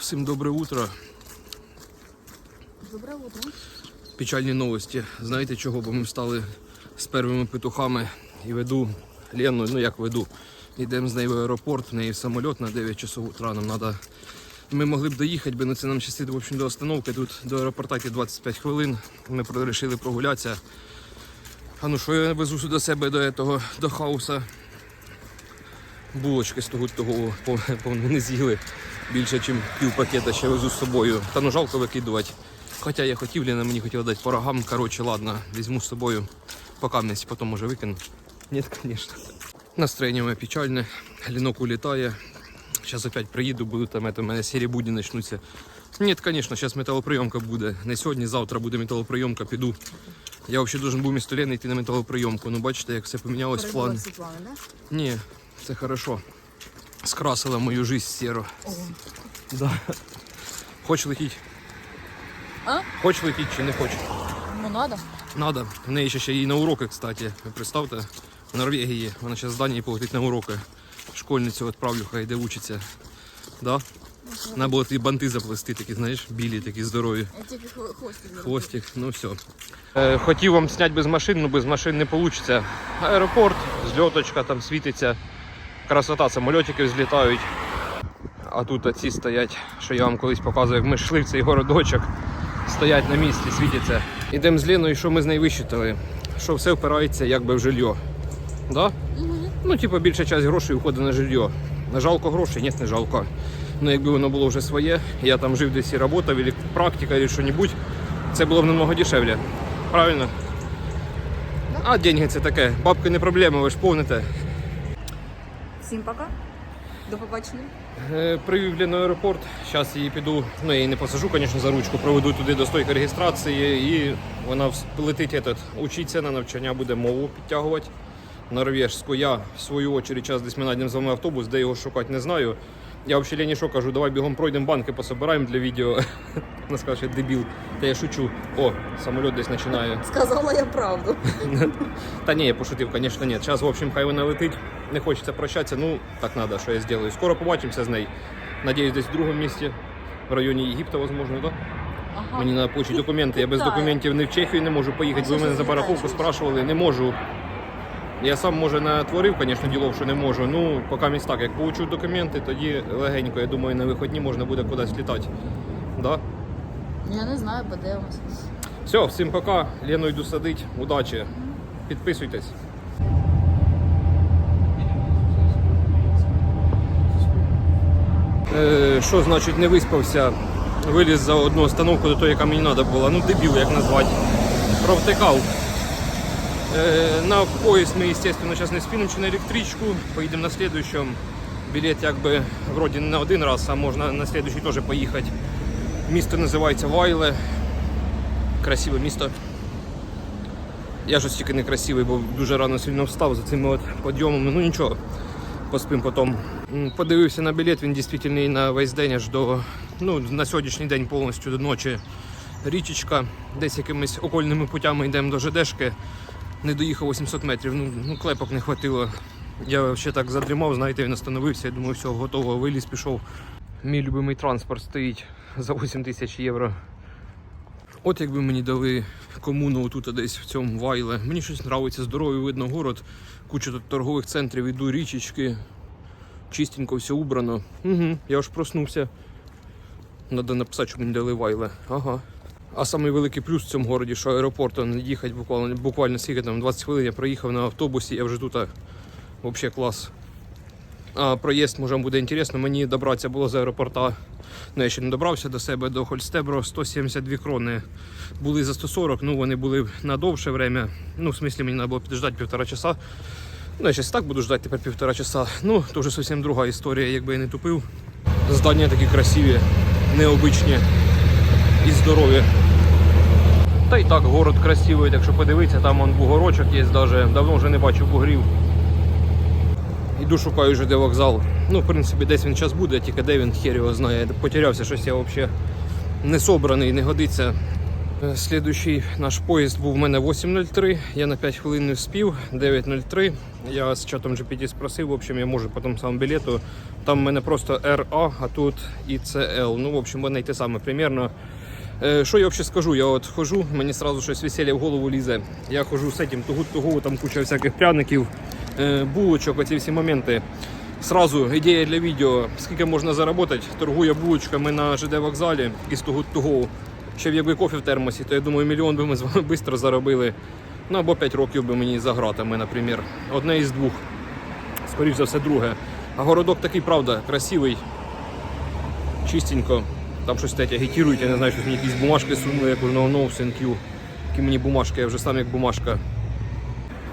Всім добре утро. Доброе утро. Печальні новості. Знаєте чого? Бо ми стали з первими петухами і веду Лену, ну як веду. Йдемо з нею в аеропорт, в неї самоліт на 9 часов утра. Нам треба. Ми могли б доїхати, бо це нам щастить в общем, до остановки. Тут до аеропорта 25 хвилин. Ми вирішили прогулятися. А ну що я везу сюди до себе до этого, до хауса. Булочки з того того повно не з'їли. Більше, ніж пів пакета ще везу з собою. Та ну жалко викидувати. Хоча я хотів, Лена мені хотіла дати по рогам. Коротше, ладно, візьму з собою поки місяць, потім може викину. Ні, звісно. Настроєння моє печальне, лінок улітає. Зараз опять приїду, буду там, это, у мене сірі будні почнуться. Ні, звісно, зараз металоприйомка буде. Не сьогодні, завтра буде металоприйомка, піду. Я взагалі должен був місто Лени йти на металоприйомку. Ну бачите, як все помінялось в плані. Світлана, да? Ні, це хорошо. Скрасила мою жизнь сіро. Да. Хоч летіть? А? Хоч летіть чи не хоч? Ну надо. Надо. В неї ще ще їй на уроки, кстати. Ви представте, в Норвегії. Вона зараз з Данії полетить на уроки. Школьницю відправлю, хай йде учиться. Да? Треба було ті банти заплести, такі, знаєш, білі, такі здорові. Тільки хвостик. Хвостик, ну все. Е, хотів вам зняти без машин, але без машин не вийде. Аеропорт, зльоточка там світиться. Красота, самольотики взлітають. А тут ці стоять, що я вам колись показував, як ми йшли в цей городочок. Стоять на місці, світяться. Ідемо з Леною, що ми з нею висчитали? Що все впирається якби в жилье. Да? Ну, типу, більша частина грошей входить на жилье. Жалко грошей? Ні, не жалко. Ну, якби воно було вже своє, я там жив десь і працював, або практика, або що-небудь, це було б намного дешевле. Правильно? А деньги це таке. Бабки не проблема, ви ж помните. Всім пока. До побачення. Е, Привів в аеропорт. Зараз її піду. Ну, я її не посажу, звісно, за ручку, проведу туди до стойки реєстрації і вона летить этот, учиться на навчання, буде мову підтягувати. Норвежську. Я в свою очередь час десь ми з вами автобус, де його шукати не знаю. Я взагалі Лені що кажу, давай бігом пройдемо банки, пособираємо для відео. Вона скаже, що я дебіл. Та я шучу. О, самоліт десь починає. Сказала я правду. Та ні, я пошутив, звісно, ні. Зараз, в общем, хай вона летить. Не хочеться прощатися. Ну, так треба, що я зроблю. Скоро побачимося з нею. Надіюсь, десь в другому місці, в районі Єгипта, можливо, так? Ага. Мені треба получити документи. Я без документів не в Чехію не можу поїхати. Ви мене за ти парковку спрашували, не можу. Я сам, може, натворив, звісно, ділов, що не можу. Ну, поки місь так, як получу документи, тоді легенько, я думаю, на виходні можна буде кудись літати. Да? Я не знаю, подивимось. Все, всім пока. Лену йду садить. Удачі. Підписуйтесь. Е, Що значить не виспався? Виліз за одну остановку до того, яка мені треба була. Ну, дебіл, як назвати. Провтикав. Е, На поїзд ми, звісно, зараз не спінемо на електричку. Поїдемо на слідуючому. Білет якби вроді не на один раз, а можна на слідуючий теж поїхати. Місто називається Вайле. Красиве місто. Я ж тільки не красивий, бо дуже рано сильно встав за цими от підйомами. Ну нічого, поспим потім. Подивився на білет, він дійсно на весь день аж до ну, на сьогоднішній день повністю до ночі. Річечка, десь якимись окольними путями йдемо до ЖДшки. Не доїхав 800 метрів, ну, ну клепок не хватило. Я ще так задрімав, знаєте, він остановився, я думаю, все, готово, виліз, пішов. Мій любимий транспорт стоїть за 8 тисяч євро. От якби мені дали комуну тут десь в цьому вайле. Мені щось подобається, здоровий видно город, куча тут торгових центрів, іду річечки. Чистенько все убрано. Угу, я аж проснувся. Надо написати, що мені дали вайле. Ага. А самий великий плюс в цьому городі, що аеропорт їхати буквально, буквально скільки там 20 хвилин я проїхав на автобусі, я вже тут. Взагалі клас. Проїзд може буде інтересно. Мені добратися було з аеропорта. Ну, я ще не добрався до себе до Хольстебро 172 крони. Були за 140, ну вони були на довше время. Ну, в смислі, мені треба було підождати півтора часа. Ну, я зараз так буду ждати тепер півтора часа. Ну, то вже зовсім друга історія, якби я не тупив. Здання такі красиві, необичні і здорові. Та й так, город красивий, якщо подивитися, там он бугорочок є даже. Давно вже не бачив бугрів. Іду шукаю ЖД вокзал. Ну, в принципі, десь він зараз буде, тільки де він хер його знає. Потерявся щось я взагалі не собраний, не годиться. Е, Слідуючий наш поїзд був у мене 8.03, я на 5 хвилин не вспів, 9.03. Я з чатом GPT спросив, в общем, я можу по тому самому білету Там в мене просто RA, а тут ICL. Ну, в общем, воно й те саме примерно. Е, Що я взагалі скажу? Я от хожу, мені одразу щось весілля в голову лізе. Я хожу з цим тугу-тугу, там куча всяких пряників, булочок, оці всі моменти. Сразу ідея для відео, скільки можна заробити, торгує булочками на ЖД вокзалі із тугу-тугу. Ще б якби кофе в термосі, то я думаю, мільйон би ми з вами швидко заробили. Ну або 5 років би мені за гратами, наприклад. Одне із двох. Скоріше за все, друге. А городок такий, правда, красивий, чистенько. Там щось тетя агітірують, я не знаю, що мені якісь бумажки сунули, як у no. Які мені бумажки, я вже сам як бумажка.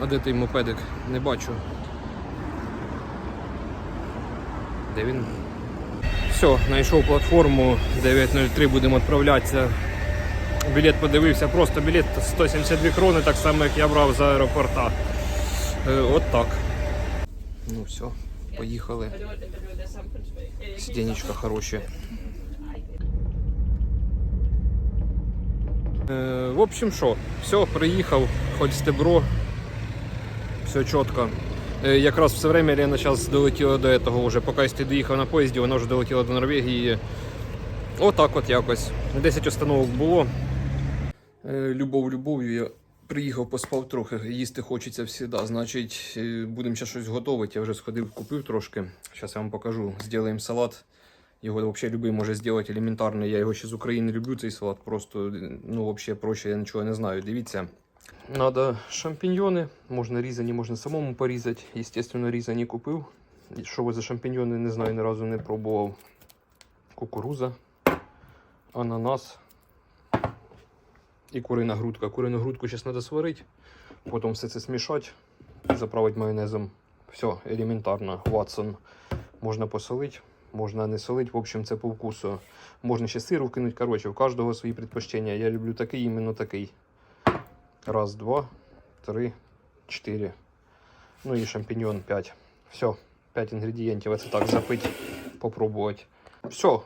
А де той мопедик? Не бачу. Де він? Все, знайшов платформу 903, будемо відправлятися. Білет подивився, просто білет 172 крони, так само як я брав з аеропорта. Е, от так. Ну все, поїхали. Сиденечка хороші. Е, в общем, що, все, приїхав, хоч стебро, все чітко. Е, якраз все время Лена зараз долетіла до этого вже, поки ти доїхав на поїзді, вона вже долетіла до Норвегії. Отак от якось. 10 остановок було. Е, любов любов'ю я приїхав, поспав трохи, їсти хочеться завжди. Значить, е, будемо ще щось готувати. Я вже сходив, купив трошки. Зараз я вам покажу. Зробимо салат. Його взагалі любий може зробити елементарно. Я його ще з України люблю, цей салат. Просто ну, взагалі проще я нічого не знаю. Дивіться. Надо шампіньйони, можна різані, можна самому порізати. Естественно, різані купив. Що ви за шампіньйони, не знаю, ні разу не пробував. Кукуруза, ананас і курина грудка. Курину грудку зараз треба сварити, потім все це смішати, заправити майонезом. Все, елементарно. Ватсон. Можна посолити, можна не солити. В общем, це по вкусу. Можна ще сиру вкинути. Коротше, у кожного свої предпочтення. Я люблю такий, іменно такий. Раз, два, три, чотири. Ну і шампіньон 5. Все, 5 інгредієнтів. Це так запити, попробувати. Все.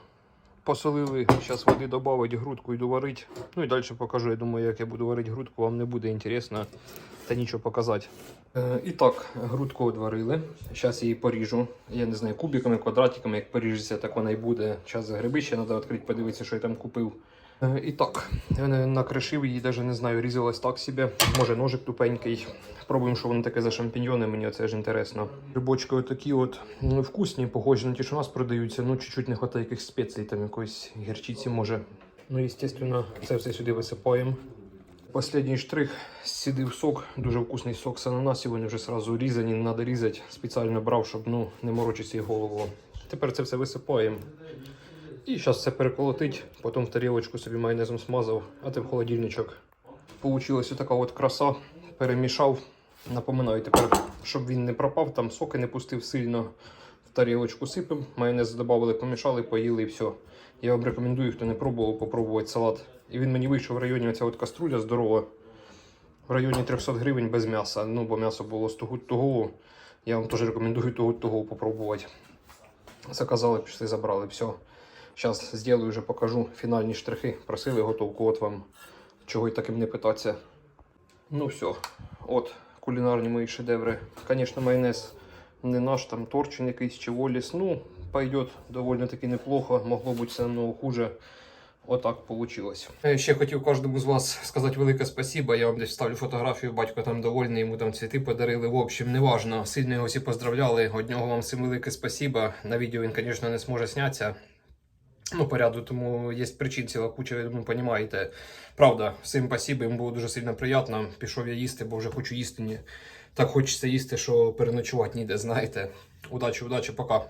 Посолили, зараз води додати, грудку йду варити. Ну і далі покажу. Я думаю, як я буду варити грудку, вам не буде інтересно та нічого показати. Е, і так, грудку відварили. Зараз її поріжу. Я не знаю, кубиками, квадратиками, як поріжеться, так вона і буде. Зараз гриби ще треба відкрити, подивитися, що я там купив. Е, І так, я накришив її, навіть не знаю, різалась так собі. Може ножик тупенький. Пробуємо, що воно таке за шампіньйони, мені це ж інтересно. Грибочки отакі от ну, вкусні, похожі на ті, що у нас продаються, ну чуть-чуть не вистачає якихось спецій, там якоїсь гірчиці може. Ну, звісно, це все сюди висипаємо. Последній штрих сідив сок, дуже вкусний сок з ананасів, вони вже сразу різані, не треба різати. Спеціально брав, щоб ну, не морочити голову. Тепер це все висипаємо. І зараз це переколотить, потім в тарілочку собі майонезом смазав, а ти в холодильничок. Получилась така от краса. Перемішав. Напоминаю тепер, щоб він не пропав, там соки не пустив сильно. В тарілочку сипемо, майонез додали, помішали, поїли і все. Я вам рекомендую, хто не пробував, попробувати салат. І він мені вийшов в районі оця от каструля здорова. В районі 300 гривень без м'яса. Ну, бо м'ясо було з того. Я вам теж рекомендую того попробувати. Заказали, пішли, забрали, все. Зараз зроблю, вже покажу фінальні штрихи. Просили готовку, от вам чого й таким не питатися. Ну все, от кулінарні мої шедеври. Звісно, майонез не наш, там торчин якийсь чи воліс. Ну, пойдет доволі таки неплохо. Могло бути все намного хуже. Отак получилось. Ще хотів кожному з вас сказати велике спасибо. Я вам десь ставлю фотографію, батько там довольний, йому там цвіти подарили. В общем, неважно. Сильно його всі поздравляли. Од нього вам всім велике спасибо. На відео він, звісно, не зможе знятися. Ну, поряду, тому є причин ціла куча, я думаю, розумієте. Правда, всім спасибо, йому було дуже сильно приємно. Пішов я їсти, бо вже хочу їсти. Так хочеться їсти, що переночувати ніде, знаєте. Удачі, удачі, пока.